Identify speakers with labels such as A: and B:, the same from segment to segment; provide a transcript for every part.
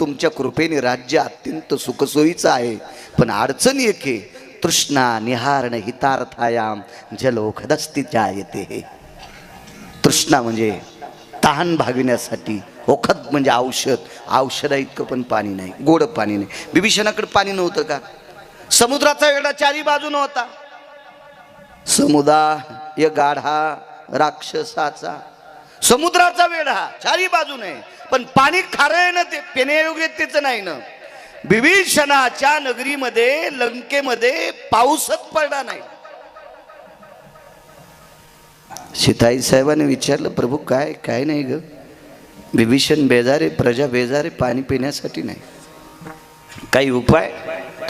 A: तुमच्या कृपेने राज्य अत्यंत सुखसोयीचं आहे. पण अडचण एक आहे तृष्णा निहारण हितार्थायाम जलोखदस्ती हे तृष्णा म्हणजे तहान भागविण्यासाठी ओखद म्हणजे औषध औषधा इतकं पण पाणी नाही गोड पाणी नाही. बिभीषणाकडे पाणी नव्हतं का? समुद्राचा वेगळा चारी बाजू नव्हता समुदाय गाढा राक्षसाचा. समुद्राचा वेढा चारी बाजूने. पण पाणी खारं आहे ना ते पिण्यायोग्यतेचं नाही ना. बिभीषणाच्या नगरीमध्ये लंकेमध्ये पाऊसच पडला नाही. सीताई साहेबांनी विचारलं प्रभू काय काय नाही ग? बिभीषण बेजारे प्रजा बेजारे पाणी पिण्यासाठी नाही. काही उपाय?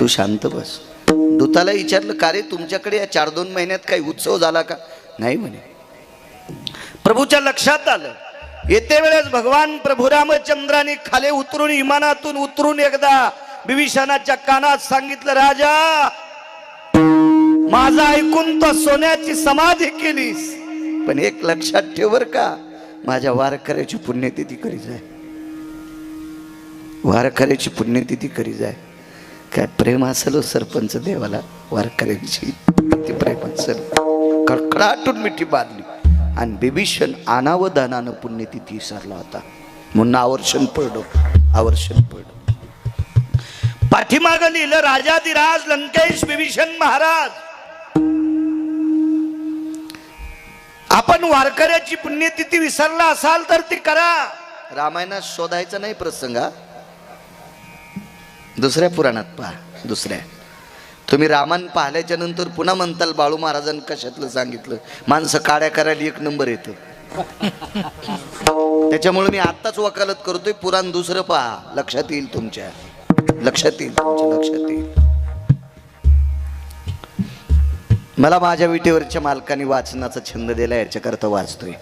A: तू शांत बस. दूताला विचारलं का रे तुमच्याकडे या चार दोन महिन्यात काही उत्सव झाला का? नाही म्हणे. प्रभूच्या लक्षात आलं. येते वेळेस भगवान प्रभुरामचंद्राने खाली उतरून विमानातून उतरून एकदा बिभीषणाच्या कानात सांगितलं राजा माझा ऐकून तो सोन्याची समाधी केलीस. पण एक लक्षात ठेव बर का माझ्या वारकऱ्याची पुण्यतिथी करी जाय वारकऱ्याची पुण्यतिथी करी जाय काय प्रेम असेल हो सरपंच देवाला वारकऱ्यांची. प्रेम असेल. कडकडाटून मिठी बांधली. आणि बिभीषण अनावधानानं पुण्यतिथी विसरला होता. म्हणून आवर्षण पडलं आवर्षण पडलं पाठीमागं लिहिलं राजाधिराज लंकेश बिभीषण महाराज. आपण वारकऱ्याची पुण्यतिथी विसरला असाल तर ती करा. रामायणात शोधायचा नाही प्रसंग दुसऱ्या पुराणात पहा दुसऱ्या. तुम्ही रामान पाहिल्याच्या नंतर पुन्हा म्हणताल बाळू महाराजांनी कशातलं सांगितलं? माणसं काड्या करायला एक नंबर येतं. त्याच्यामुळे मी आत्ताच वकालत करतोय. पुराण दुसरं पहा. लक्षात येईल तुमच्या. लक्षात येईल तुमच्या. लक्षात येईल. मला माझ्या विटेवरच्या मालकाने वाचनाचा छंद दिला याच्याकरता वाचतोय.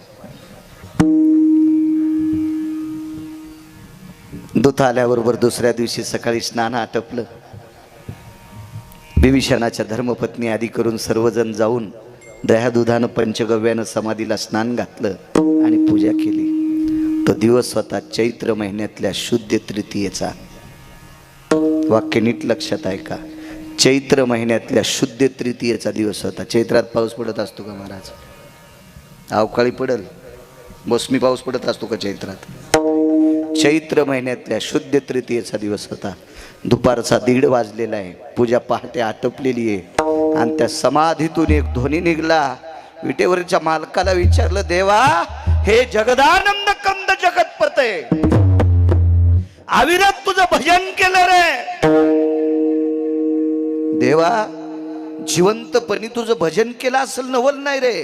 A: दूत आल्याबरोबर दुसऱ्या दिवशी सकाळी स्नान आटपलं. बिभीषणाच्या धर्मपत्नी आदी करून सर्वजण जाऊन दह्यादुधानं पंचगव्यानं समाधीला स्नान घातलं आणि पूजा केली. तो दिवस होता चैत्र महिन्यातल्या शुद्ध तृतीयेचा. वाक्य नीट लक्षात आहे का? चैत्र महिन्यातल्या शुद्ध तृतीयेचा दिवस होता. चैत्रात पाऊस पडत असतो का महाराज? अवकाळी पडल. मोसमी पाऊस पडत असतो का चैत्रात? चैत्र महिन्यातल्या शुद्ध तृतीयेचा दिवस होता. दुपारचा दीड वाजलेला आहे. पूजा पहाटे आटपलेली आहे. आणि त्या समाधीतून एक ध्वनी निघला. विटेवरच्या मालकाला विचारलं देवा हे जगदानंद कंद जगतपते अविरत तुझं भजन केलं रे. देवा जिवंतपणी तुझं भजन केलं असेल नवल नाही रे.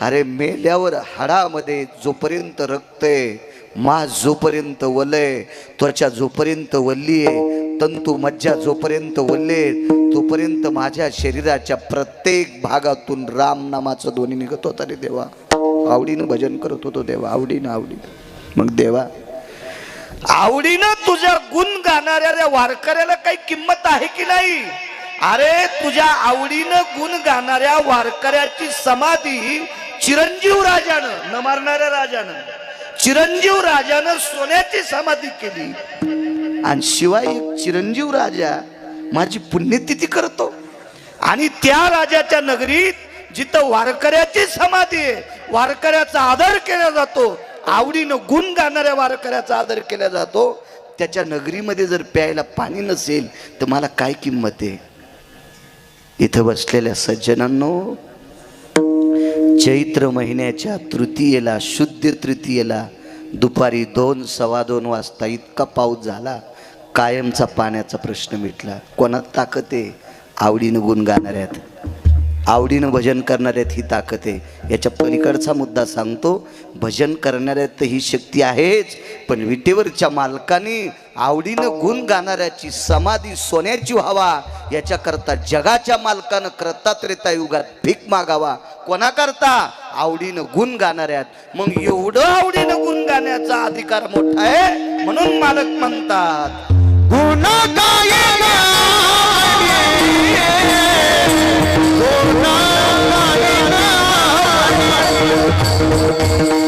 A: अरे मेल्यावर हाडामध्ये जोपर्यंत रक्त आहे मास जोपर्यंत वलय त्वचा जोपर्यंत वल्ली आहे तंतू मज्जा जोपर्यंत वल्ले तोपर्यंत माझ्या शरीराच्या प्रत्येक भागातून राम नामाचं ध्वनी निघत होता रे देवा. आवडीनं भजन करत होतो देवा आवडीनं आवडीनं. मग देवा आवडीनं तुझ्या गुण गाणाऱ्या वारकऱ्याला काही किंमत आहे की नाही? अरे तुझ्या आवडीनं गुण गाणाऱ्या वारकऱ्याची समाधी चिरंजीव राजानं न मारणाऱ्या राजानं चिरंजीव राजानं सोन्याची समाधी केली. आणि शिवाय एक चिरंजीव राजा माझी पुण्यतिथी करतो. आणि त्या राजाच्या नगरीत जिथं वारकऱ्याची समाधी आहे वारकऱ्याचा आदर केला जातो आवडीनं गुण गाणाऱ्या वारकऱ्याचा आदर केला जातो त्याच्या नगरीमध्ये जर प्यायला पाणी नसेल तर मला काय किंमत आहे? इथं बसलेल्या सज्जनांनो चैत्र महिन्याच्या तृतीयेला शुद्ध तृतीयेला दुपारी दोन सव्वा दोन वाजता इतका पाऊस झाला कायमचा पाण्याचा प्रश्न मिटला. कोणात ताकद आहे? आवडीनं गुण गाणाऱ्यात आवडीनं भजन करणाऱ्यात ही ताकद आहे. याच्या पलीकडचा मुद्दा सांगतो भजन करणाऱ्यात ही शक्ती आहेच पण विटेवरच्या मालकाने आवडीनं गुण गाणाऱ्याची समाधी सोन्याची व्हावा याच्याकरता जगाच्या मालकानं करता युगात भीक मागावा. कोणाकरता? आवडीनं गुण गाणाऱ्यात. मग एवढं आवडीनं गुण गाण्याचा अधिकार मोठा आहे म्हणून मालक म्हणतात
B: गुण गुण गुण गायना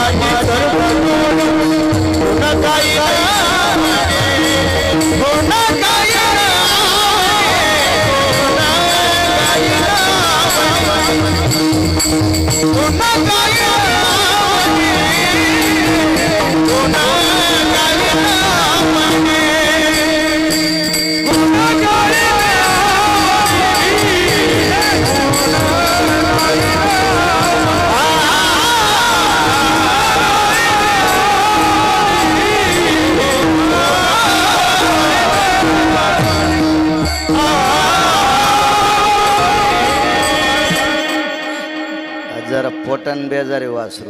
A: जरा बेजारे वासरू.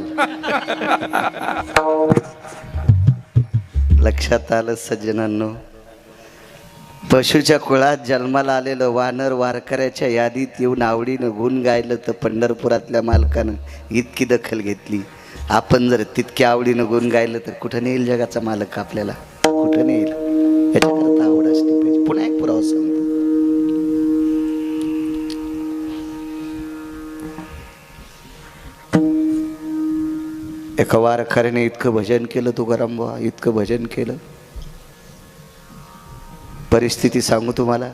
A: लक्षात आलं सज्जनांनो? पशुच्या कुळात जन्माला आलेलं वानर वारकऱ्याच्या यादीत येऊन आवडीनं गुण गायलं तर पंढरपुरातल्या मालकानं इतकी दखल घेतली. आपण जर तितक्या आवडीनं गुण गायलं तर कुठं नेईल जगाचा मालक आपल्याला? कुठं नेईल? याच्याकरता आवड असली पाहिजे. पुन्हा एक पुरावा सांगतो. एका वारकऱ्याने इतकं भजन केलं तुकाराम बुवा इतकं भजन केलं. परिस्थिती सांगू तुम्हाला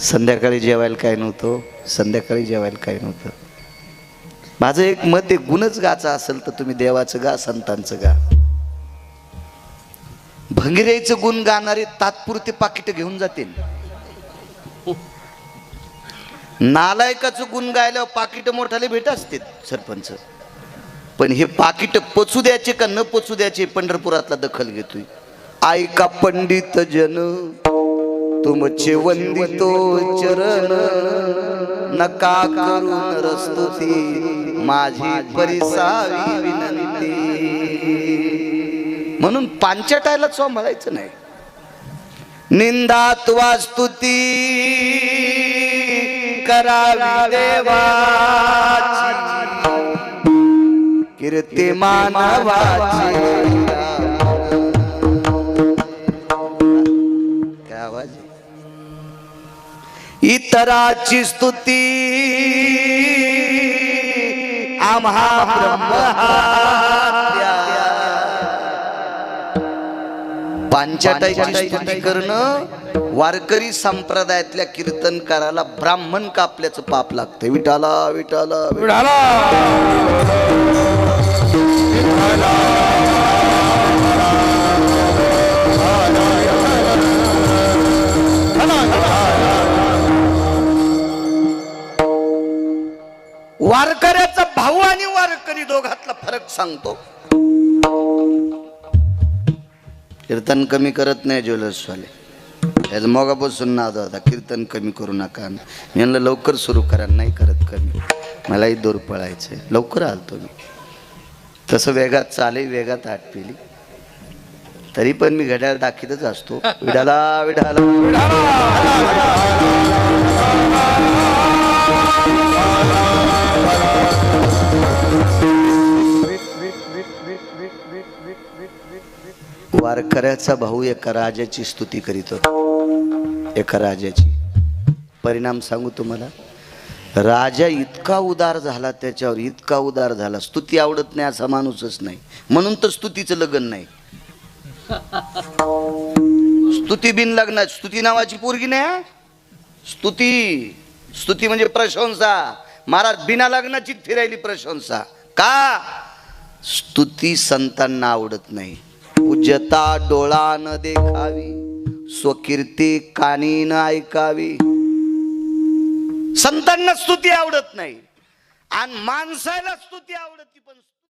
A: संध्याकाळी जेवायला काय नव्हतं संध्याकाळी जेवायला काय नव्हतं. माझं एक मत आहे गुणच गाचा असेल तर तुम्ही देवाचं गा संतांचं गा. भंगिरेचं गुण गाणारे तात्पुरते पाकिट घेऊन जातील. नालायकाचं गुण गायल्यावर पाकिट मोठाले भेट असतील सरपंच. पण हे पाकिट पचू द्यायचे का न पचू द्यायचे पंढरपुरातला दखल घेतोय. ऐका पंडित जन तुमचे वंदितो चरण नका करून रस्तुती माझी परिसावी विनंती. म्हणून पांचटायला सांभाळायचं म्हणायचं नाही. निंदात वास्तुती करावी देवाची कीर्ती मानवाची काय आवाज आहे? इतराची स्तुती आम्हा. पांचाटाईची स्तुती करणं वारकरी संप्रदायातल्या कीर्तनकाराला ब्राह्मण कापल्याचं पाप लागतं विठाला विठाला विठाला. वारकऱ्याचा भाऊ आणि वारकरी दोघातला फरक सांगतो. कीर्तन कमी करत नाही ज्वेलर्सवाले. याचं मोगापासून नाद होता. कीर्तन कमी करू नका मी म्हणलं लवकर सुरू करा नाही करत कमी. मलाही दूर पळायचं लवकर आलतो मी. तसं वेगात चाले वेगात आठ पिली. तरी पण मी घड्याळ दाखीतच असतो. विडाला विडाला. वारकऱ्याचा भाऊ एका राजाची स्तुती करीत होता. एका राजाची. परिणाम सांगू तुम्हाला. राजा इतका उदार झाला त्याच्यावर इतका उदार झाला. स्तुती आवडत नाही असा माणूसच नाही. म्हणून तर स्तुतीचं लग्न नाही. स्तुती बिन लग्नात स्तुती नावाची पोरगी नाही हा? स्तुती स्तुती म्हणजे प्रशंसा. महाराज बिना लग्नाची फिरायली प्रशंसा. का? स्तुती संतांना आवडत नाही. उजता डोळा न देखावी. स्वकीर्ती कानी न ऐकावी. संतांना स्तुती आवडत नाही. आणि माणसाला स्तुती आवडती पण